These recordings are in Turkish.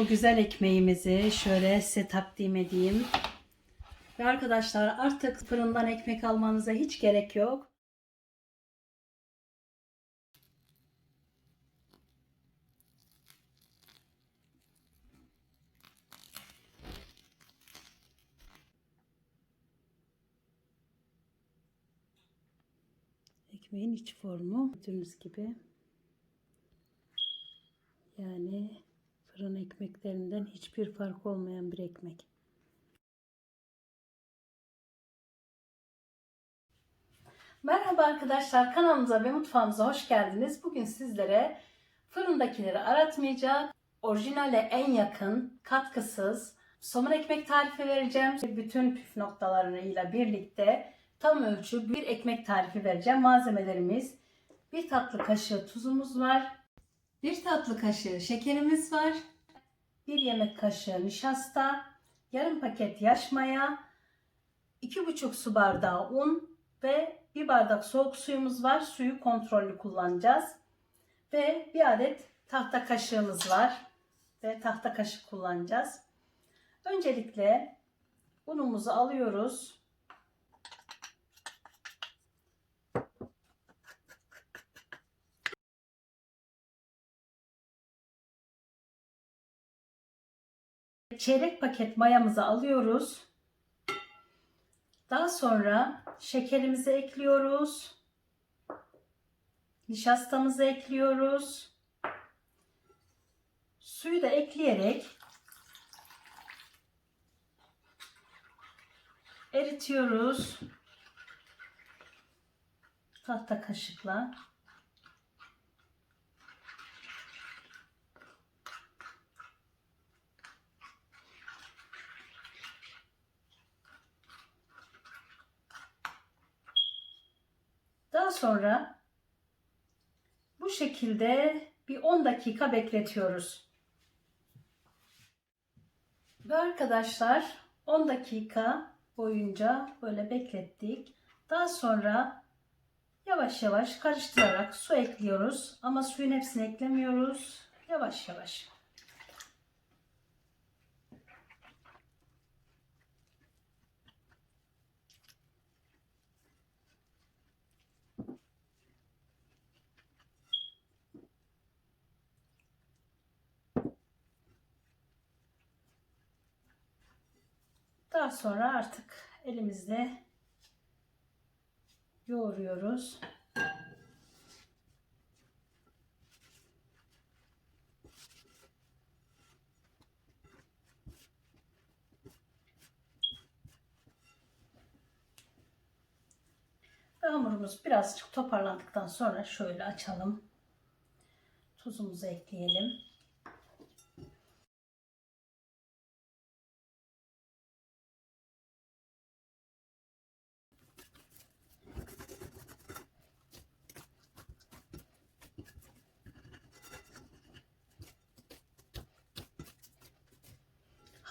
bu güzel ekmeğimizi şöyle size takdim edeyim. Ve arkadaşlar artık fırından ekmek almanıza hiç gerek yok. Ekmeğin iç formu gördüğünüz gibi. Yani ekmeklerinden hiçbir fark olmayan bir ekmek. Merhaba arkadaşlar kanalımıza ve mutfağımıza hoş geldiniz. Bugün sizlere fırındakileri aratmayacak, orijinale en yakın, katkısız somun ekmek tarifi vereceğim. Bütün püf noktalarıyla birlikte tam ölçü bir ekmek tarifi vereceğim. Malzemelerimiz bir tatlı kaşığı tuzumuz var. Bir tatlı kaşığı şekerimiz var. Bir yemek kaşığı nişasta, yarım paket yaş maya, iki buçuk su bardağı un ve bir bardak soğuk suyumuz var. Suyu kontrollü kullanacağız. Ve bir adet tahta kaşığımız var. Ve tahta kaşık kullanacağız. Öncelikle unumuzu alıyoruz. Çeyrek paket mayamızı alıyoruz. Daha sonra şekerimizi ekliyoruz. Nişastamızı ekliyoruz. Suyu da ekleyerek eritiyoruz. Tahta kaşıkla. Daha sonra bu şekilde bir 10 dakika bekletiyoruz. Ve arkadaşlar 10 dakika boyunca böyle beklettik. Daha sonra yavaş yavaş karıştırarak su ekliyoruz. Ama suyun hepsini eklemiyoruz. Yavaş yavaş. Daha sonra artık elimizde yoğuruyoruz. Ve hamurumuz birazcık toparlandıktan sonra şöyle açalım. Tuzumuzu ekleyelim.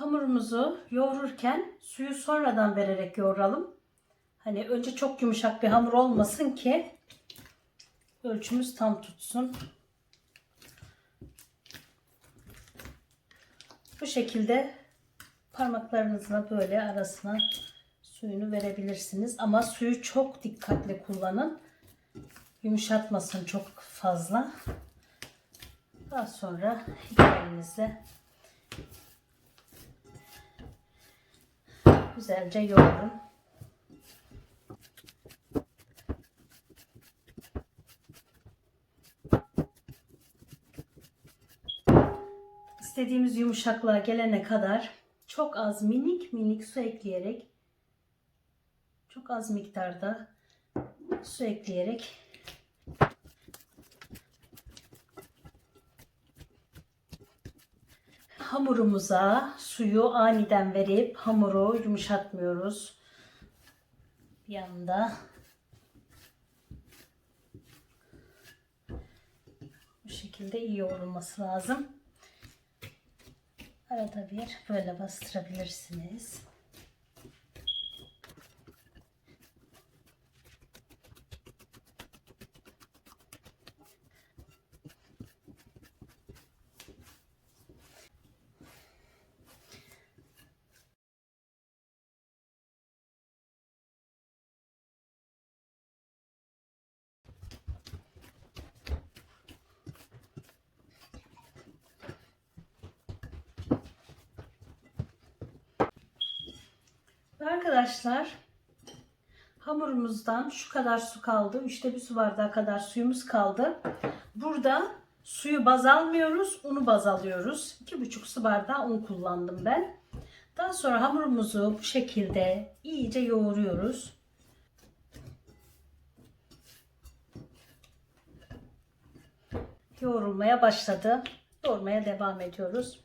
Hamurumuzu yoğururken suyu sonradan vererek yoğuralım. Hani önce çok yumuşak bir hamur olmasın ki ölçümüz tam tutsun. Bu şekilde parmaklarınızla böyle arasına suyunu verebilirsiniz. Ama suyu çok dikkatli kullanın. Yumuşatmasın çok fazla. Daha sonra elinizle güzelce yoğurun. İstediğimiz yumuşaklığa gelene kadar çok az minik minik su ekleyerek çok az miktarda su ekleyerek hamurumuza suyu aniden verip hamuru yumuşatmıyoruz. Bir anda bu şekilde iyi yoğrulması lazım. Arada bir böyle bastırabilirsiniz. Arkadaşlar hamurumuzdan şu kadar su kaldı. Üçte bir su bardağı kadar suyumuz kaldı. Burada suyu baz almıyoruz. Unu baz alıyoruz. 2,5 su bardağı un kullandım ben. Daha sonra hamurumuzu bu şekilde iyice yoğuruyoruz. Yoğrulmaya başladı. Yoğurmaya devam ediyoruz.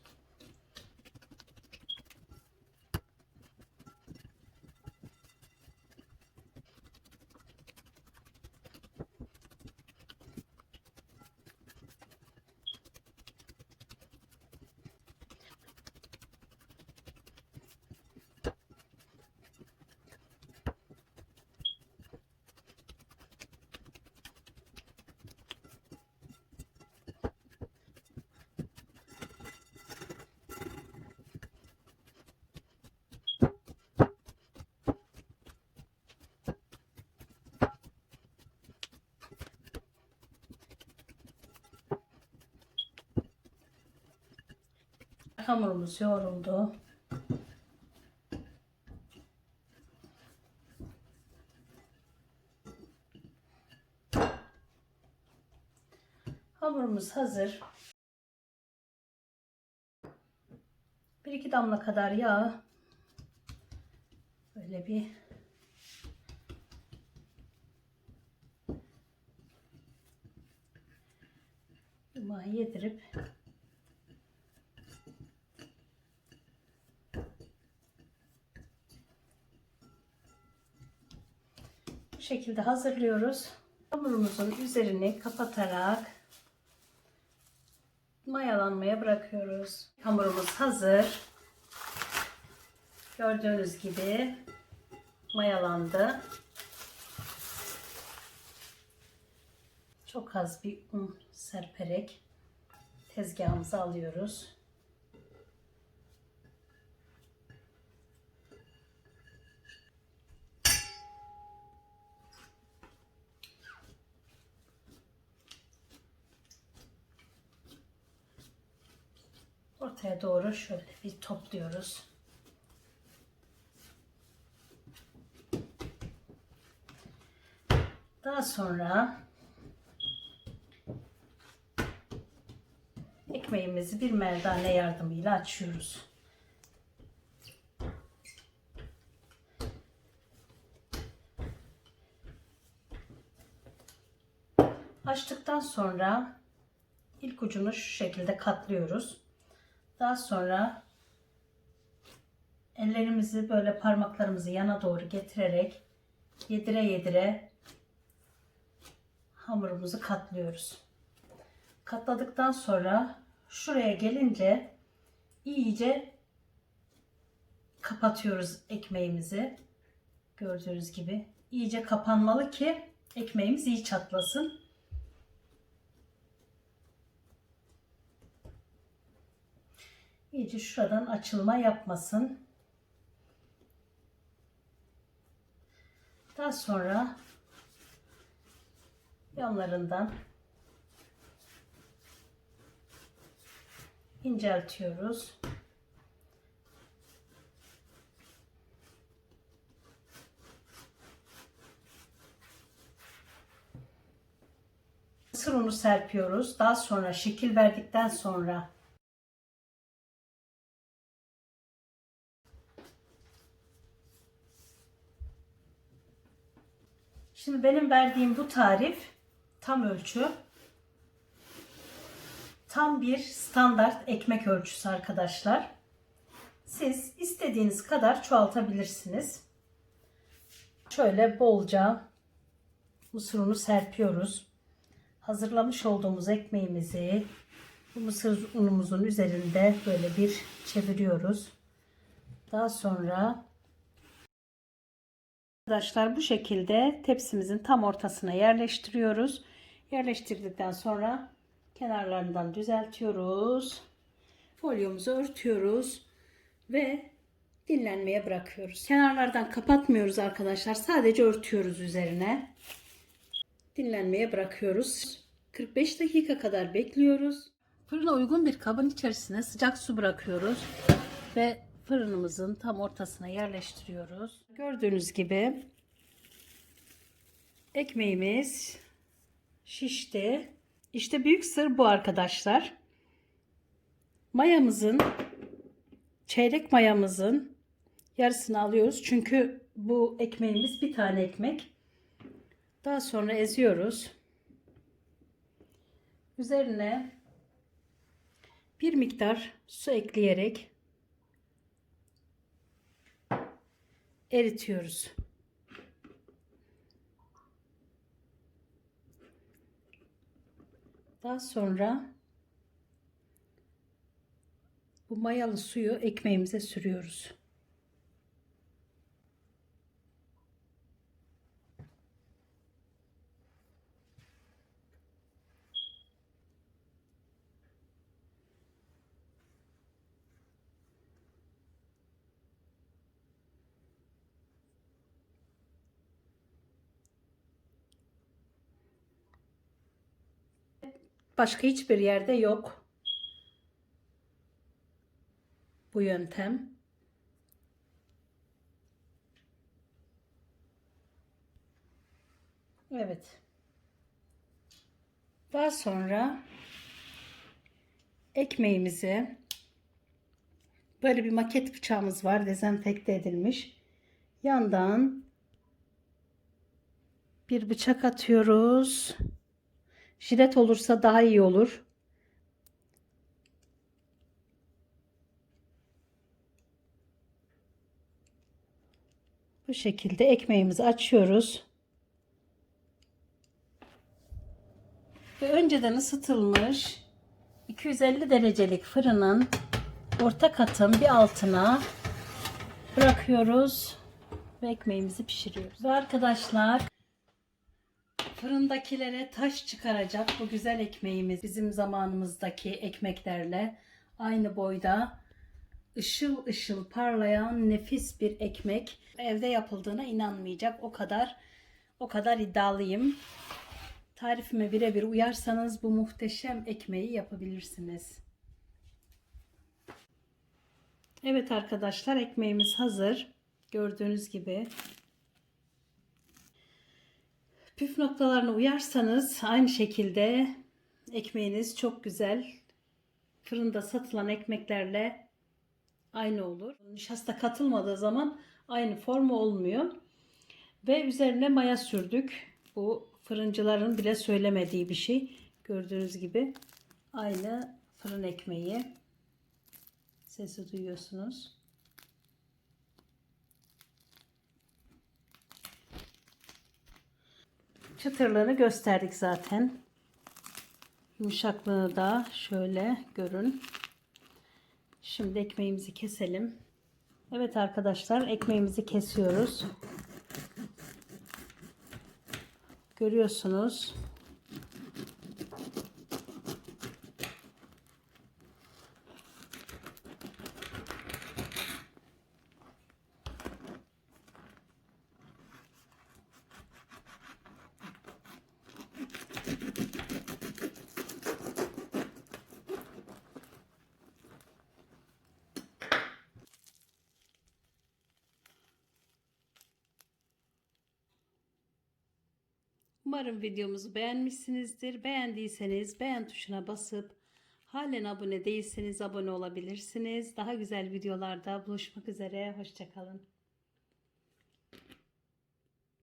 Hamurumuz yoğruldu. Hamurumuz hazır. Bir iki damla kadar yağ böyle bir yumağı yedirip şekilde hazırlıyoruz. Hamurumuzun üzerini kapatarak mayalanmaya bırakıyoruz. Hamurumuz hazır. Gördüğünüz gibi mayalandı. Çok az bir un serperek tezgahımıza alıyoruz. Ortaya doğru şöyle bir topluyoruz. Daha sonra ekmeğimizi bir merdane yardımıyla açıyoruz. Açtıktan sonra ilk ucunu şu şekilde katlıyoruz. Daha sonra ellerimizi böyle parmaklarımızı yana doğru getirerek yedire yedire hamurumuzu katlıyoruz. Katladıktan sonra şuraya gelince iyice kapatıyoruz ekmeğimizi. Gördüğünüz gibi iyice kapanmalı ki ekmeğimiz iyi çatlasın. İyice şuradan açılma yapmasın. Daha sonra yanlarından inceltiyoruz. Mısır unu serpiyoruz. Daha sonra şekil verdikten sonra Şimdi benim verdiğim bu tarif tam ölçü. Tam bir standart ekmek ölçüsü arkadaşlar. Siz istediğiniz kadar çoğaltabilirsiniz. Şöyle bolca mısır unu serpiyoruz. Hazırlamış olduğumuz ekmeğimizi bu mısır unumuzun üzerinde böyle bir çeviriyoruz. Daha sonra Arkadaşlar bu şekilde tepsimizin tam ortasına yerleştiriyoruz. Yerleştirdikten sonra kenarlarından düzeltiyoruz. Folyomuzu örtüyoruz ve dinlenmeye bırakıyoruz. Kenarlardan kapatmıyoruz arkadaşlar. Sadece örtüyoruz üzerine. Dinlenmeye bırakıyoruz. 45 dakika kadar bekliyoruz. Fırına uygun bir kabın içerisine sıcak su bırakıyoruz ve fırınımızın tam ortasına yerleştiriyoruz. Gördüğünüz gibi ekmeğimiz şişti. İşte büyük sır bu arkadaşlar. Mayamızın çeyrek mayamızın yarısını alıyoruz. Çünkü bu ekmeğimiz bir tane ekmek. Daha sonra eziyoruz. Üzerine bir miktar su ekleyerek eritiyoruz. Daha sonra bu mayalı suyu ekmeğimize sürüyoruz. Başka hiçbir yerde yok. Bu yöntem. Evet. Daha sonra ekmeğimizi böyle bir maket bıçağımız var dezenfekte edilmiş. Yandan bir bıçak atıyoruz. Jilet olursa daha iyi olur. Bu şekilde ekmeğimizi açıyoruz. Ve önceden ısıtılmış 250 derecelik fırının orta katın bir altına bırakıyoruz ve ekmeğimizi pişiriyoruz. Ve arkadaşlar fırındakilere taş çıkaracak bu güzel ekmeğimiz bizim zamanımızdaki ekmeklerle aynı boyda ışıl ışıl parlayan nefis bir ekmek. Evde yapıldığına inanmayacak o kadar o kadar iddialıyım. Tarifime birebir uyarsanız bu muhteşem ekmeği yapabilirsiniz. Evet arkadaşlar ekmeğimiz hazır. Gördüğünüz gibi Püf noktalarına uyarsanız aynı şekilde ekmeğiniz çok güzel fırında satılan ekmeklerle aynı olur. Nişasta katılmadığı zaman aynı formu olmuyor. Ve üzerine maya sürdük. Bu fırıncıların bile söylemediği bir şey. Gördüğünüz gibi aynı fırın ekmeği. Sesi duyuyorsunuz. Çıtırlığını gösterdik zaten. Yumuşaklığını da şöyle görün. Şimdi ekmeğimizi keselim. Evet arkadaşlar ekmeğimizi kesiyoruz. Görüyorsunuz. Umarım videomuzu beğenmişsinizdir. Beğendiyseniz beğen tuşuna basıp halen abone değilseniz abone olabilirsiniz. Daha güzel videolarda buluşmak üzere. Hoşçakalın.